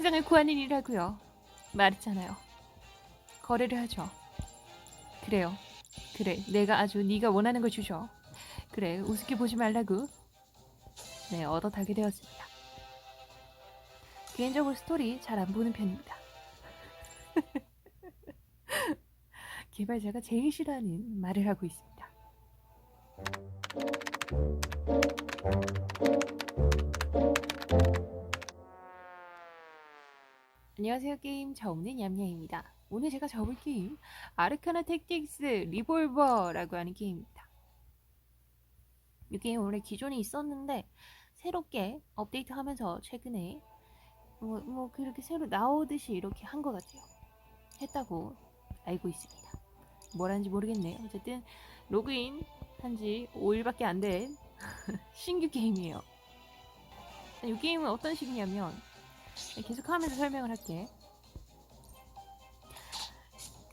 세상을 구하는 일이라고요. 말했잖아요. 거래를 하죠. 그래요. 그래, 내가 아주 네가 원하는 걸 주죠. 그래, 우습게 보지 말라고. 네, 얻어 타게 되었습니다. 개인적으로 스토리 잘 안 보는 편입니다. 개발자가 제일 싫어하는 말을 하고 있습니다. 안녕하세요 게임 접는 얌얌입니다. 오늘 제가 접을 게임 아르카나 택틱스 리볼버라고 하는 게임입니다. 이 게임 원래 기존에 있었는데 새롭게 업데이트하면서 최근에 뭐, 뭐 그렇게 새로 나오듯이 이렇게 한 것 같아요. 했다고 알고 있습니다. 뭘 하는지 모르겠네요. 어쨌든 로그인 한지 5일밖에 안 된 신규 게임이에요. 이 게임은 어떤 식이냐면 계속 하면서 설명을 할게.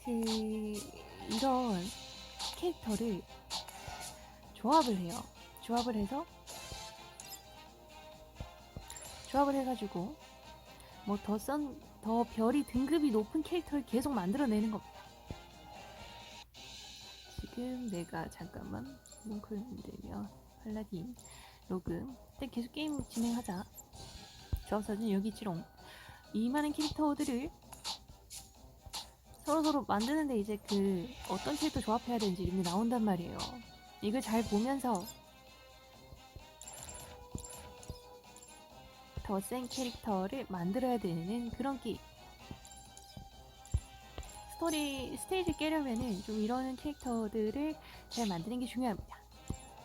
그 이런 캐릭터를 조합을 해요. 조합을 해서 조합을 해가지고 뭐 더 썬, 더 별이 등급이 높은 캐릭터를 계속 만들어내는 겁니다. 지금 내가 잠깐만 뭉클 만들면 팔라딘 로그 일단 계속 게임 진행하자. 조합사진 여기 있지롱. 이 많은 캐릭터들을 서로 서로 만드는데 이제 그 어떤 캐릭터 조합해야 되는지 게 나온단 말이에요. 이걸 잘 보면서 더 센 캐릭터를 만들어야 되는 그런 게임. 스토리 스테이지 깨려면은 좀 이런 캐릭터들을 잘 만드는 게 중요합니다.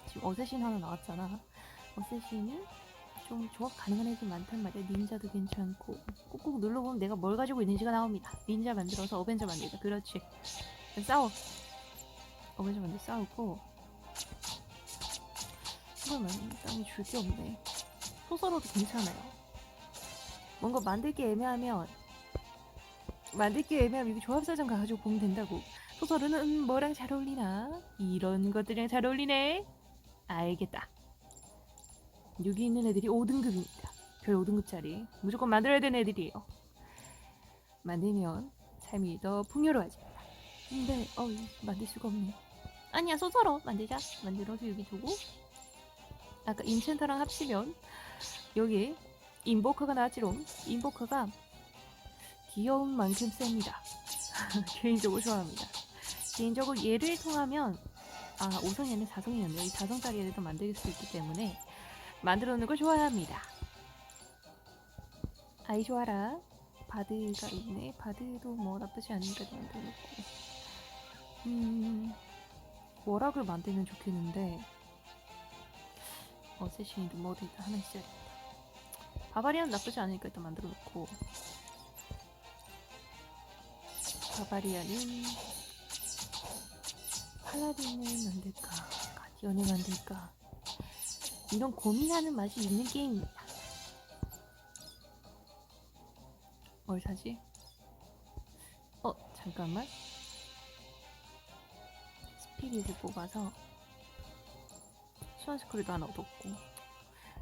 지금 어쌔신 하나 나왔잖아. 어쌔신이 좀 조합 가능한 애들 많단 말이야. 닌자도 괜찮고 꾹꾹 눌러보면 내가 뭘 가지고 있는지가 나옵니다. 닌자 만들어서 어벤져 만들자. 그렇지. 싸워. 어벤져 만들 싸우고 이거는 땅이 줄게 없네. 소설로도 괜찮아요. 뭔가 만들기 애매하면 만들기 애매하면 이거 조합사전 가가지고 보면 된다고. 소설은 음, 뭐랑 잘 어울리나? 이런 것들이랑 잘 어울리네. 알겠다. 여기 있는 애들이 5등급입니다. 별 5등급짜리. 무조건 만들어야 되는 애들이에요. 만들면 삶이 더 풍요로워집니다. 근데 어 만들 수가 없네. 아니야 소설어 만들자. 만들어서 여기 두고 아까 인챈터랑 합치면 여기 인보커가 나왔지롱. 인보커가 귀여운 만큼 셉니다. 개인적으로 좋아합니다. 개인적으로 얘를 통하면 아 5성이 아니라 4성이었네요. 이 4성짜리 애들도 만들 수 있기 때문에 만들어 놓는 걸 좋아합니다. 아이 좋아라. 바드가 있네. 바드도 뭐 나쁘지 않으니까 만들어 놓고. 음, 워락을 만들면 좋겠는데 뭐도 일단 하나 있어야겠다. 바바리안 나쁘지 않으니까 일단 만들어 놓고 바바리안은 팔라딘을 만들까 가디언을 만들까 이런 고민하는 맛이 있는 게임입니다. 뭘 사지? 어 잠깐만. 스피릿을 뽑아서 수완 스크류도 하나 얻었고.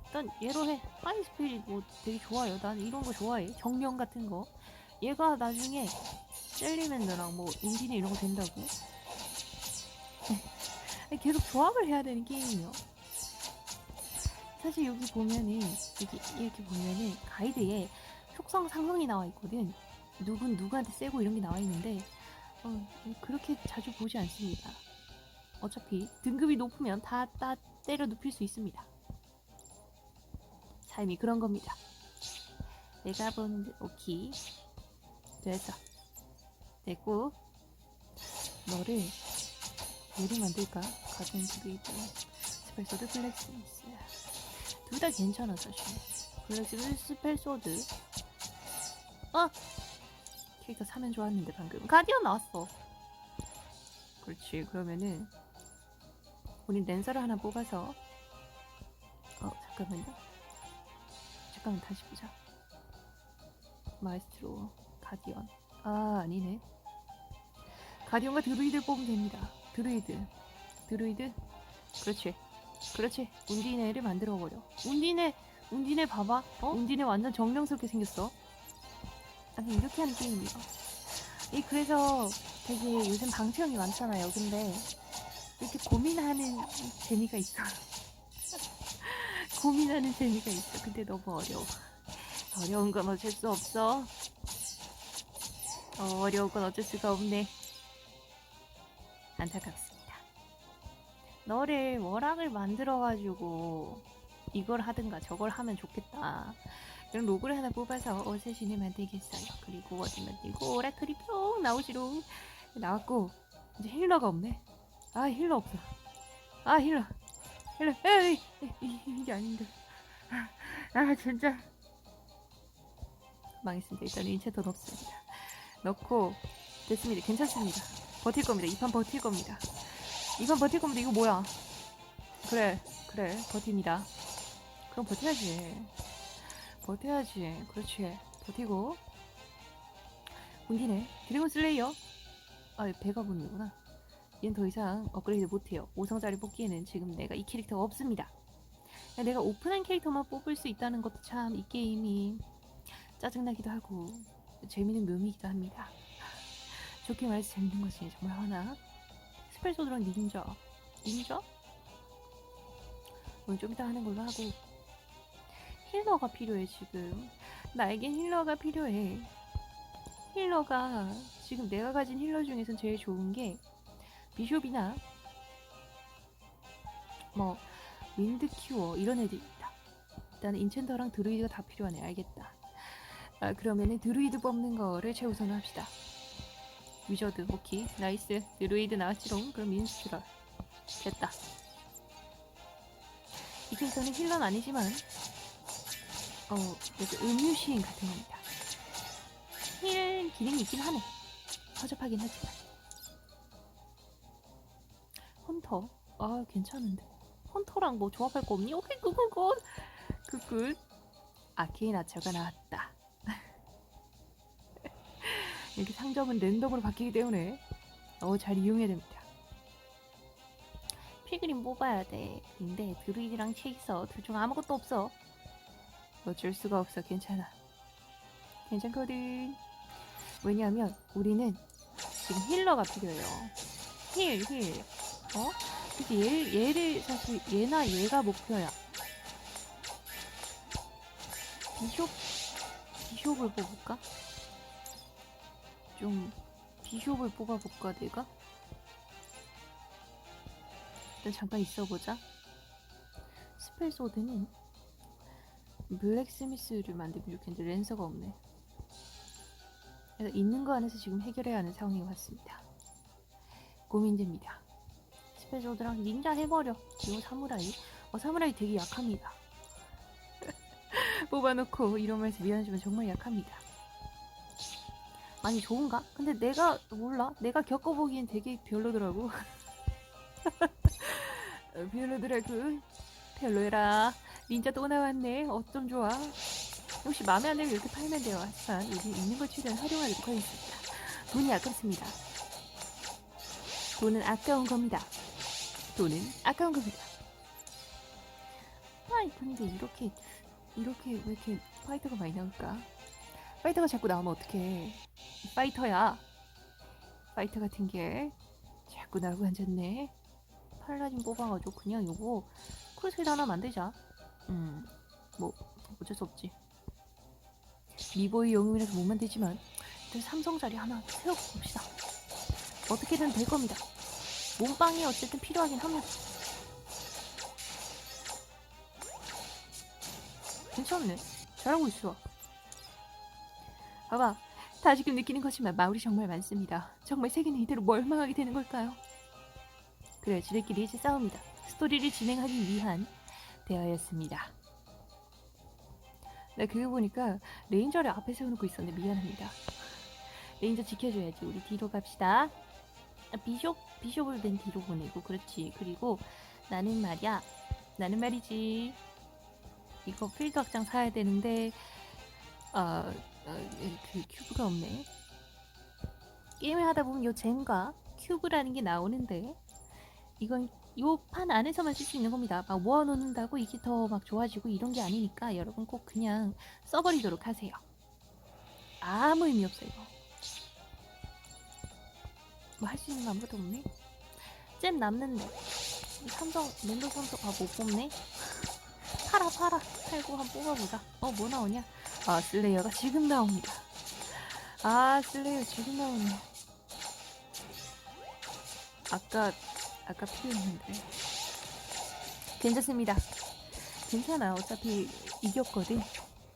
일단 얘로 해. 하이 스피릿 뭐 되게 좋아요. 난 이런 거 좋아해. 정령 같은 거. 얘가 나중에 셀리맨더랑 뭐 인디네 이런 거 된다고? 계속 조합을 해야 되는 게임이에요 사실 여기 보면은 여기 이렇게 보면은 가이드에 속성 상성이 나와 있거든. 누군 누구한테 세고 이런 게 나와 있는데 어, 그렇게 자주 보지 않습니다. 어차피 등급이 높으면 다, 다 때려 눕힐 수 있습니다. 삶이 그런 겁니다. 내가 본 오키 됐어. 됐고 너를 뭐로 만들까? 가든 드루이드 스펠소드 블랙스미스 둘 다 괜찮아 사실 블랙스미스 스펠소드. 어! 캐릭터 사면 좋았는데 방금. 가디언 나왔어. 그렇지. 그러면은 우리 랜서를 하나 뽑아서 어 잠깐만요. 잠깐만 다시 보자. 마에스트로 가디언. 아 아니네. 가디언과 드루이드를 뽑으면 됩니다. 드루이드. 드루이드? 그렇지 그렇지 운디네를 만들어 버려 운디네 운디네 봐봐 어? 운디네 완전 정령스럽게 생겼어 아니 이렇게 하는 게임이에요. 이 그래서 되게 요즘 방청이 많잖아요. 근데 이렇게 고민하는 재미가 있어. 고민하는 재미가 있어. 근데 너무 어려워. 어려운 건 어쩔 수 없어. 어, 어려운 건 어쩔 수가 없네. 안타깝습니다. 너를 워락을 만들어가지고 이걸 하든가 저걸 하면 좋겠다. 이런 로고를 하나 뽑아서 어쌔신을 만들겠어요. 그리고 어디 만들고 오라클이 뿅 나오시롱 나왔고 이제 힐러가 없네. 아 힐러 없어. 아 힐러 힐러 에이 이- 이게 아닌데. 아 진짜 망했습니다. 일단 인체도 넣습니다. 넣고 됐습니다. 괜찮습니다. 버틸 겁니다. 이 판 버틸 겁니다. 이판 버틸 겁니다. 이거 뭐야? 그래 그래 버팁니다. 그럼 버텨야지. 버텨야지. 그렇지. 버티고. 군디네. 드래곤 슬레이어. 아, 배가 분이구나. 얘는 더 이상 업그레이드 못해요. 5성짜리 뽑기에는 지금 내가 이 캐릭터가 없습니다. 내가 오픈한 캐릭터만 뽑을 수 있다는 것도 참 이 게임이 짜증나기도 하고 재미있는 묘미이기도 합니다. 좋게 말해서 재밌는 것이 정말 하나. 스펠소드랑 닌자. 닌자? 오늘 좀 이따 하는 걸로 하고. 힐러가 필요해 지금. 나에겐 힐러가 필요해. 힐러가 지금 내가 가진 힐러 중에선 제일 좋은 게 비숍이나 뭐 윈드 큐어 이런 애들입니다. 일단 인챈터랑 드루이드가 다 필요하네. 알겠다. 아, 그러면은 드루이드 뽑는 거를 최우선으로 합시다 위저드 오케이 나이스 드루이드 나왔지롱 그럼 민스트라 됐다 이 캐릭터는 힐러는 아니지만 어, 약간 음유 시인 같은 겁니다. 힐 기능이 있긴 하네. 허접하긴 하지만. 헌터. 아, 괜찮은데. 헌터랑 뭐 조합할 거 없니? 오케이, 굿굿굿. 굿굿. 아케인 아처가 나왔다. 이렇게 상점은 랜덤으로 바뀌기 때문에 어, 잘 이용해야 됩니다. 피그림 뽑아야 돼. 근데 드루이드랑 체이서 둘 중 아무것도 없어. 어쩔 수가 없어. 괜찮아. 괜찮거든. 왜냐하면 우리는 지금 힐러가 필요해요. 힐, 힐. 어? 그래서 얘, 얘를 사실 얘나 얘가 목표야. 비숍, 비숍을 뽑을까? 좀 비숍을 뽑아볼까 내가? 일단 잠깐 있어보자. 스펠소드는 블랙스미스를 만들면 좋겠는데 랜서가 없네. 그래서 있는 거 안에서 지금 해결해야 하는 상황이 왔습니다. 고민됩니다. 스페소드랑 닌자 해버려. 그리고 사무라이. 어, 사무라이 되게 약합니다. 뽑아놓고 이러면서 미안하지만 정말 약합니다. 아니 좋은가? 근데 내가 몰라. 내가 겪어보기엔 되게 별로더라고. 어, 별로더라고. 별로해라. 닌자 또 나왔네. 어쩜 좋아. 혹시 마음에 안 들면 이렇게 팔면 돼요. 하지만 여기 있는 걸 최대한 활용하도록 하겠습니다. 돈이 아깝습니다. 돈은 아까운 겁니다. 돈은 아까운 겁니다. 아이 근데 이렇게 이렇게 왜 이렇게 파이터가 많이 나올까? 파이터가 자꾸 나오면 어떡해. 파이터야. 파이터 같은 게 자꾸 나오고 앉았네. 팔라딘 뽑아가지고 그냥 요거 크루세이드 하나 만들자. 음, 뭐 어쩔 수 없지. 리보이 영웅이라서 못 만들지만 일단 삼성 자리 하나 세워봅시다. 어떻게든 될 겁니다. 몸빵이 어쨌든 필요하긴 합니다. 괜찮네. 잘하고 있어. 봐봐. 다시금 느끼는 것이지만 마을이 정말 많습니다. 정말 세계는 이대로 멸망하게 되는 걸까요? 그래, 지들끼리 이제 싸웁니다. 스토리를 진행하기 위한 대화였습니다. 나 그거 보니까 레인저를 앞에 세워놓고 있었는데 미안합니다. 레인저 지켜줘야지. 우리 뒤로 갑시다. 아, 비숍 비숍을 맨 뒤로 보내고 그렇지. 그리고 나는 말이야. 나는 말이지. 이거 필드 확장 사야 되는데 아, 아, 그 큐브가 없네. 게임을 하다 보면 요 젠과 큐브라는 게 나오는데 이건 요 판 안에서만 쓸 수 있는 겁니다. 막 모아놓는다고 이게 더 막 좋아지고 이런 게 아니니까 여러분 꼭 그냥 써버리도록 하세요. 아무 의미 없어 이거. 뭐 할 수 있는 거 아무것도 없네. 잼 남는데 이 삼성 랜더 삼성 아못 뽑네. 팔아 팔아 팔고 한번 뽑아보자. 어 뭐 나오냐? 아 슬레이어가 지금 나옵니다. 아 슬레이어 지금 나오네. 아까 아까 필요했는데 괜찮습니다. 괜찮아 어차피 이겼거든.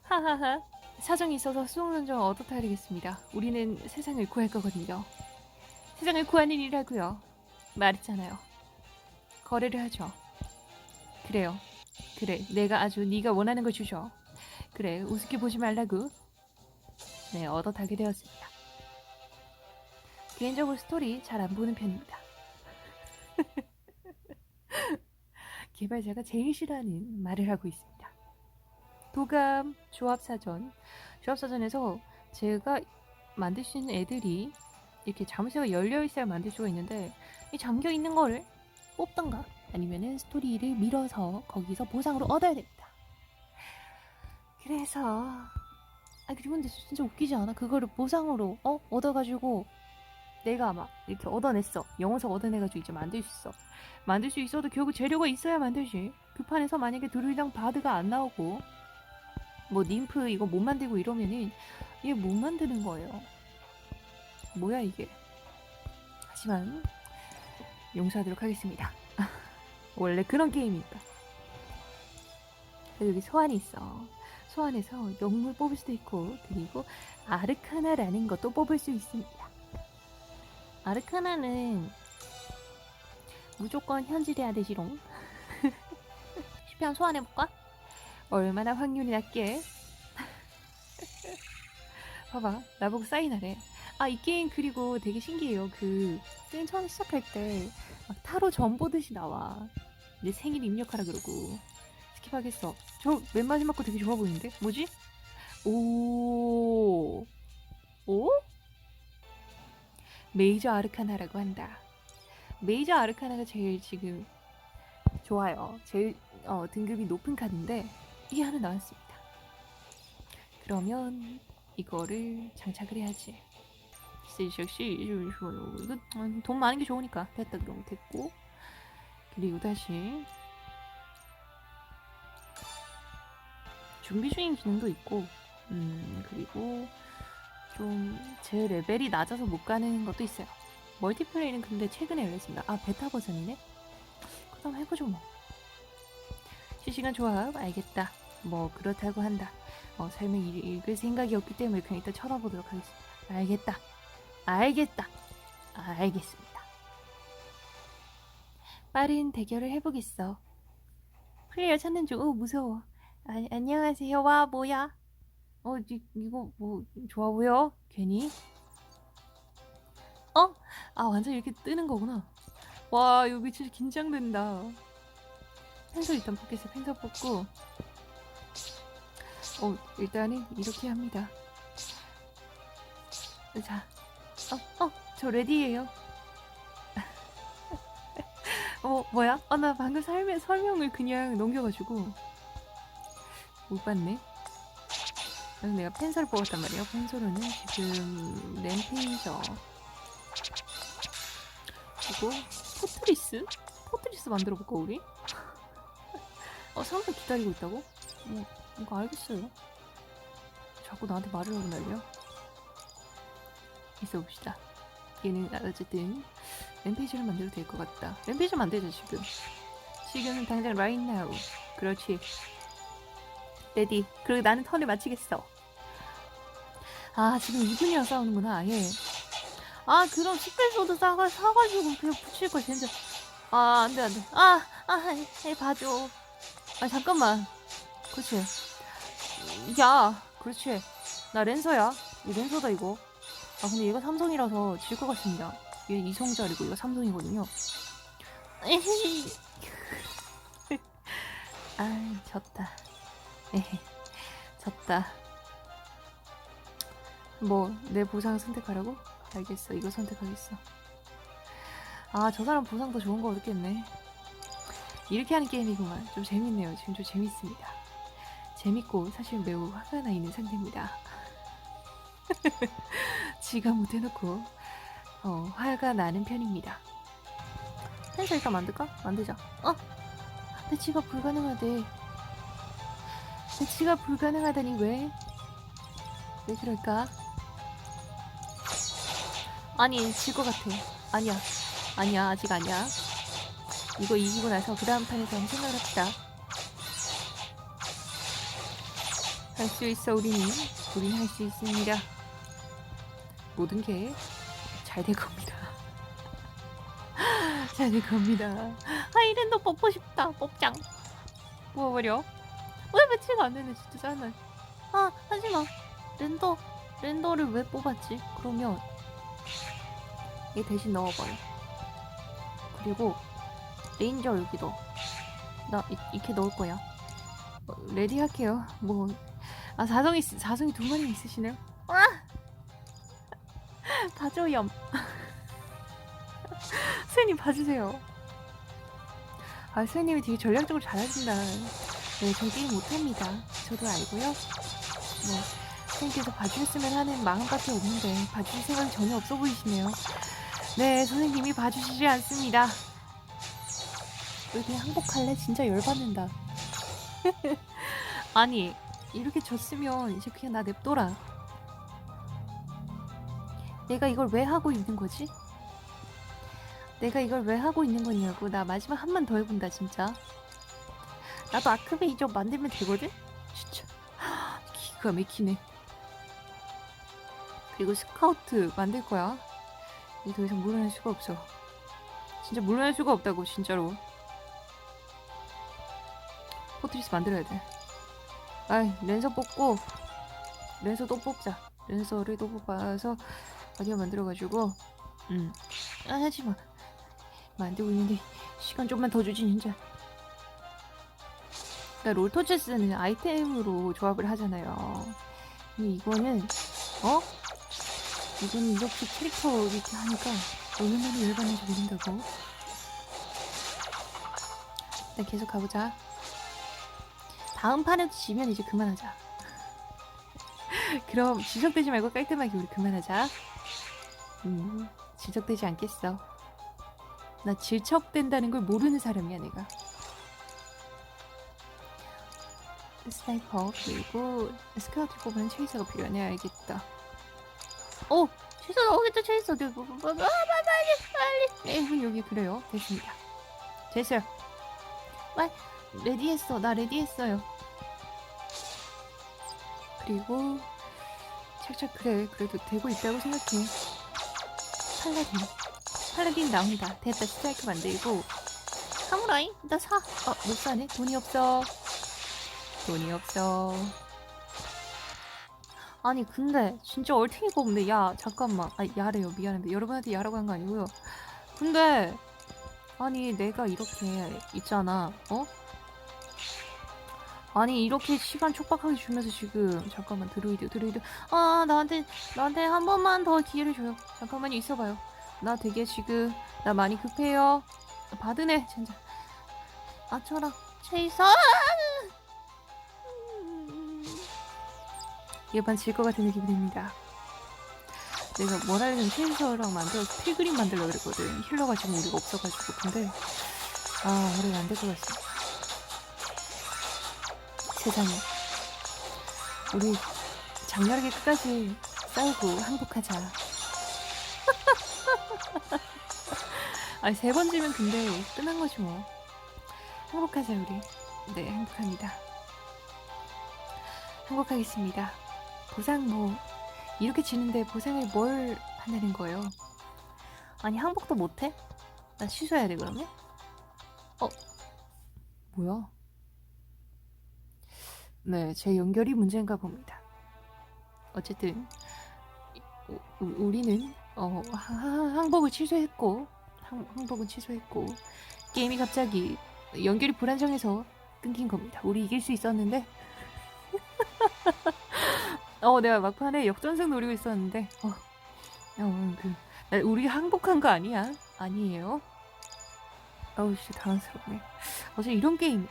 하하하. 사정이 있어서 수홍론정 얻어타야겠습니다. 우리는 세상을 구할 거거든요. 세상을 구하는 일이라고요. 말했잖아요. 거래를 하죠. 그래요. 그래, 내가 아주 네가 원하는 걸 주죠. 그래, 우습게 보지 말라고. 네, 얻어 타게 되었습니다. 개인적으로 스토리 잘 안 보는 편입니다. 개발자가 제일 싫어하는 말을 하고 있습니다. 도감, 조합사전. 조합사전에서 제가 만들 수 있는 애들이 이렇게 잠수가 열려있어야 만들 수가 있는데 이 잠겨 있는 거를 뽑던가 아니면은 스토리를 밀어서 거기서 보상으로 얻어야 됩니다. 그래서 아 그리고 근데 진짜 웃기지 않아? 그거를 보상으로 어 얻어가지고 내가 막 이렇게 얻어냈어. 영어석 얻어내가지고 이제 만들 수 있어. 만들 수 있어도 결국 재료가 있어야 만들지. 그 판에서 만약에 드루이랑 바드가 안 나오고 뭐 님프 이거 못 만들고 이러면은 이게 못 만드는 거예요. 뭐야 이게? 하지만 용서하도록 하겠습니다. 원래 그런 게임이니까. 여기 소환이 있어. 소환해서 영물 뽑을 수도 있고 그리고 아르카나라는 것도 뽑을 수 있습니다. 아르카나는 무조건 현질해야 되지롱. 쉽게 한 소환해볼까? 얼마나 확률이 낮게? 봐봐, 나보고 사인하래. 아, 이 게임 그리고 되게 신기해요. 그, 게임 처음 시작할 때, 막 타로 전 보듯이 나와. 내 생일 입력하라 그러고. 스킵하겠어. 저 맨 마지막 거 되게 좋아 보이는데? 뭐지? 오, 오? 메이저 아르카나라고 한다. 메이저 아르카나가 제일 지금 좋아요. 제일 어, 등급이 높은 카드인데 이게 하나 나왔습니다. 그러면 이거를 장착을 해야지. 역시 이거 음, 돈 많은 게 좋으니까 됐다 그럼 됐고 그리고 다시 준비 중인 기능도 있고 음 그리고 좀 제 레벨이 낮아서 못 가는 것도 있어요. 멀티플레이는 근데 최근에 열렸습니다. 아 베타 버전이네. 그다음 해보죠 뭐. 실시간 조합 알겠다. 뭐 그렇다고 한다. 어, 읽- 읽을 생각이 없기 때문에 그냥 일단 쳐다보도록 하겠습니다. 알겠다. 알겠다. 알겠습니다. 빠른 대결을 해보겠어. 플레이어 찾는 중. 어 무서워. 아, 안녕하세요. 와 뭐야? 어 이, 이거 뭐 좋아 보여? 괜히? 어? 아 완전 이렇게 뜨는 거구나. 와 여기 진짜 긴장된다. 펜서 일단 뽑겠어요. 펜서 뽑고 어 일단은 이렇게 합니다. 자, 어, 어, 저 레디예요. 어, 뭐야? 아, 나 방금 설명, 설명을 그냥 넘겨가지고 못 봤네. 그래서 내가 펜서를 뽑았단 말이에요. 펜서로는 지금 램페이저 그리고 포트리스? 포트리스 만들어 볼까 우리? 어, 사람들 기다리고 있다고? 뭐, 이거 알겠어요. 자꾸 나한테 말을 하고 날려. 있어 봅시다. 얘는 어쨌든 램페이지를 만들어도 될 것 같다. 램페이지 만들자 지금. 지금 당장 right now. 그렇지. 레디. 그리고 나는 턴을 마치겠어. 아 지금 이분이랑 싸우는구나 아예. 아 그럼 식별소도 싸가 사가지고 그냥 붙일 걸 진짜. 아 안 돼 안 돼. 아 아 해 봐줘. 아 잠깐만. 그렇지. 야 그렇지. 나 랜서야. 이 랜서다 이거. 아 근데 얘가 삼성이라서 질 것 같습니다. 얘 이성짜리고 얘가 삼성이거든요. 에헤이. 아 졌다. 에헤 졌다. 뭐 내 보상 선택하라고? 알겠어. 이거 선택하겠어. 아 저 사람 보상 더 좋은 거 얻겠네. 이렇게 하는 게임이구만. 좀 재밌네요. 지금 좀 재밌습니다. 재밌고 사실 매우 화가 나 있는 상태입니다. 지가 못해놓고 어, 화가 나는 편입니다. 펜서 일단 만들까? 만들자. 어? 내 지가 불가능하대. 내 지가 불가능하다니 왜? 왜 그럴까? 아니 질 것 같아. 아니야. 아니야 아직 아니야. 이거 이기고 나서 그 다음 판에서 한번 생각을 합시다. 할 수 있어 우리는. 우린 할 수 있습니다. 모든 게 잘 될 겁니다. 잘 될 겁니다. 아 이랜도 뽑고 싶다. 뽑장. 뽑아버려. 왜 매치가 안 되네 진짜 짜증나. 아 하지마. 랜더 랜더를 왜 뽑았지? 그러면 얘 대신 넣어버려. 그리고 레인저 여기도 나 이, 이렇게 넣을 거야. 어, 레디 할게요. 뭐 아 사성이 있- 사성이 두 마리 있으시네요. 아 다조염. 수현님 봐주세요. 아 수현님이 되게 전략적으로 잘하신다. 네, 저 게임 못합니다. 저도 알고요. 뭐 선생님께서 봐주셨으면 하는 마음밖에 없는데 봐주실 생각이 전혀 없어 보이시네요. 네, 선생님이 봐주시지 않습니다. 왜 그냥 항복할래? 진짜 열받는다. 아니, 이렇게 졌으면 이제 그냥 나 냅둬라. 내가 이걸 왜 하고 있는 거지? 내가 이걸 왜 하고 있는 거냐고. 나 마지막 한 번 더 해본다, 진짜. 나도 아크베이저 만들면 되거든? 진짜. 기가 막히네. 그리고 스카우트 만들 거야. 이제 더 이상 물러날 수가 없어. 진짜 물러날 수가 없다고, 진짜로. 포트리스 만들어야 돼. 아이, 랜서 뽑고, 랜서 또 뽑자. 랜서를 또 뽑아서, 어디가 만들어가지고, 음. 아, 하지 마. 만들고 있는데, 시간 좀만 더 주지, 진짜. 그러니까 롤토체스는 아이템으로 조합을 하잖아요. 근데 이거는, 어? 이거는 이렇게 캐릭터 이렇게 하니까 얼마나 열받는지 모른다고. 일단 계속 가보자. 다음 판에도 지면 이제 그만하자. 그럼 지적되지 말고 깔끔하게 우리 그만하자. 음, 지적되지 않겠어. 나 질척된다는 걸 모르는 사람이야, 내가. 스나이퍼 그리고 스카우트 뽑으면 체이서가 필요하네. 알겠다. 오! 체이서 나오겠다 체이서 네, 뭐, 뭐, 뭐, 아, 빨리 빨리. 네 여기 그래요. 됐습니다. 됐어요. 빨리. 레디했어. 나 레디했어요. 그리고 착착 그래. 그래도 되고 있다고 생각해. 팔라딘. 팔라딘 나온다. 됐다. 스트라이크 만들고. 사무라이? 나사. 아못 사네. 돈이 없어 돈이 없어. 아니 근데 진짜 얼탱이가 없네 야 잠깐만. 아 야래요. 미안한데. 여러분한테 야라고 한 거 아니고요. 근데 아니 내가 이렇게 있잖아. 어? 아니 이렇게 시간 촉박하게 주면서 지금 잠깐만 드루이드 드루이드. 아 나한테 나한테 한 번만 더 기회를 줘요. 잠깐만요 있어봐요. 나 되게 지금 나 많이 급해요. 받으네 진짜 아쳐라. 체이서 이번 질것 같은 느낌이 듭니다. 내가 뭐라든 체인서랑 만들어서 필그림 만들려고 그랬거든. 힐러가 지금 우리가 없어가지고. 근데, 아, 그래, 안될 것 같아. 세상에. 우리 장렬하게 끝까지 싸우고 항복하자. 아니, 세 번 지면 근데 끝난 거지 뭐. 항복하자, 우리. 네, 행복합니다. 행복하겠습니다. 보상 뭐 이렇게 지는데 보상을 뭘 한다는 거예요? 아니 항복도 못해? 나 취소해야 돼 그러면? 어 뭐야? 네, 제 연결이 문제인가 봅니다. 어쨌든 우, 우- 우리는 어, 항복을 취소했고 항, 항복은 취소했고 게임이 갑자기 연결이 불안정해서 끊긴 겁니다. 우리 이길 수 있었는데 어, 내가 막판에 역전승 노리고 있었는데, 어, 어, 그, 나- 우리 항복한 거 아니야? 아니에요? 어우, 진짜 당황스럽네. 어제 이런 게임이요.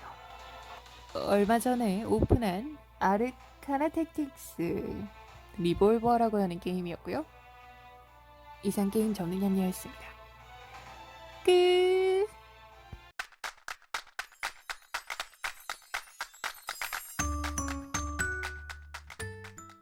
얼마 전에 오픈한 아르카나 택틱스 리볼버라고 하는 게임이었고요. 이상 게임 접는 연이었습니다. 끝!